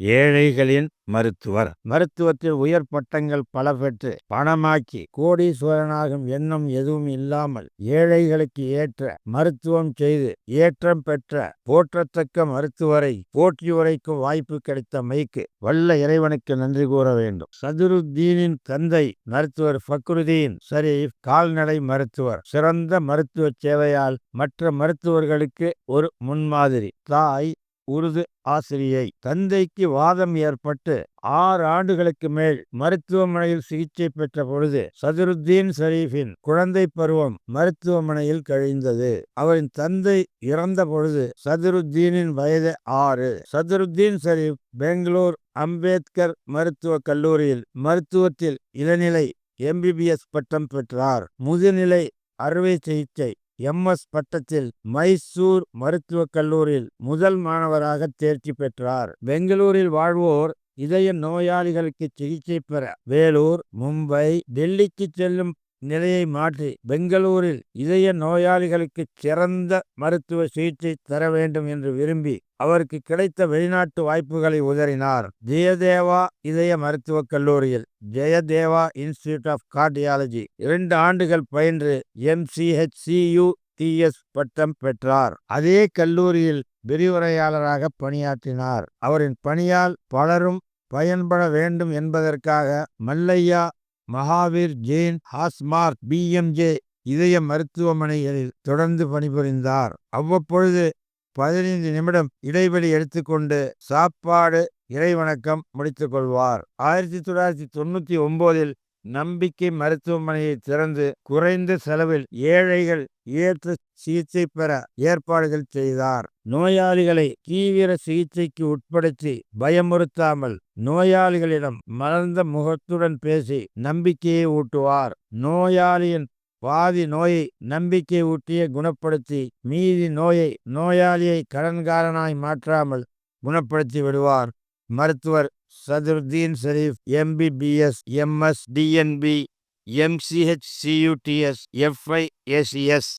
ஏழைகளின் மருத்துவர். மருத்துவத்தில் உயர் பட்டங்கள் பல பெற்று பணமாக்கி கோடீஸ்வரனாகும் எண்ணம் எதுவும் இல்லாமல் ஏழைகளுக்கு ஏற்ற மருத்துவம் செய்து ஏற்றம் பெற்ற போற்றத்தக்க மருத்துவரை போற்றி உரைக்கும் வாய்ப்பு கிடைத்த மைக்கு வல்ல இறைவனுக்கு நன்றி கூற வேண்டும். சதுருத்தீனின் தந்தை மருத்துவர் ஃபக்ருதீன் ஷரீப் கால்நடை மருத்துவர். சிறந்த மருத்துவ சேவையால் மற்ற மருத்துவர்களுக்கு ஒரு முன்மாதிரி. தாய் உருது ஆசிரியை. தந்தைக்கு வாதம் ஏற்பட்டு ஆறு ஆண்டுகளுக்கு மேல் மருத்துவமனையில் சிகிச்சை பெற்ற பொழுது சதுருத்தீன் ஷரீஃபின் குழந்தை பருவம் மருத்துவமனையில் கழிந்தது. அவரின் தந்தை இறந்த பொழுது சதுருத்தீனின் வயது ஆறு. சதுருத்தீன் ஷரீப் பெங்களூர் அம்பேத்கர் மருத்துவக் கல்லூரியில் மருத்துவத்தில் இளநிலை எம்பிபிஎஸ் பட்டம் பெற்றார். முதுநிலை அறுவை சிகிச்சை எம்எஸ் பட்டத்தில் மைசூர் மருத்துவக் கல்லூரியில் முதல் மாணவராக தேர்ச்சி பெற்றார். பெங்களூரில் வாழ்வோர் இதய நோயாளிகளுக்கு சிகிச்சை பெற வேலூர் மும்பை டெல்லிக்கு செல்லும் நிலையை மாற்றி பெங்களூரில் இதய நோயாளிகளுக்கு சிறந்த மருத்துவ சிகிச்சை தர வேண்டும் என்று விரும்பி அவருக்கு கிடைத்த வெளிநாட்டு வாய்ப்புகளை உதறினார். ஜெயதேவா இதய மருத்துவக் கல்லூரியில் ஜெயதேவா இன்ஸ்டிடியூட் ஆஃப் கார்டியாலஜி இரண்டு ஆண்டுகள் பயின்று எம்சிஹெச்சியு டிஎஸ் பட்டம் பெற்றார். அதே கல்லூரியில் விரிவுரையாளராக பணியாற்றினார். அவரின் பணியால் பலரும் பயன்பட வேண்டும் என்பதற்காக மல்லையா மகாவீர் ஜெயின் ஹாஸ்மார்க் பிஎம்ஜே இதய மருத்துவமனைகளில் தொடர்ந்து பணிபுரிந்தார். அவ்வப்பொழுது பதினைந்து நிமிடம் இடைவெளி எடுத்துக்கொண்டு சாப்பாடு இறைவணக்கம் முடித்துக் கொள்வார். ஆயிரத்தி தொள்ளாயிரத்தி தொண்ணூத்தி ஒம்போதில் நம்பிக்கை மருத்துவமனையை திறந்து குறைந்த செலவில் ஏழைகள் ஏற்ற சிகிச்சை பெற ஏற்பாடுகள் செய்தார். நோயாளிகளை தீவிர சிகிச்சைக்கு உட்படுத்தி பயமுறுத்தாமல் நோயாளிகளிடம் மலர்ந்த முகத்துடன் பேசி நம்பிக்கையை ஊட்டுவார். நோயாளியின் பாதி நோயை நம்பிக்கை ஊட்டிய குணப்படுத்தி மீதி நோயை நோயாளியை கடன்காரனாய் மாற்றாமல் குணப்படுத்தி விடுவார். மருத்துவர் Sadurdeen Sharif MBBS MS DNB MCh CVTS FI ACS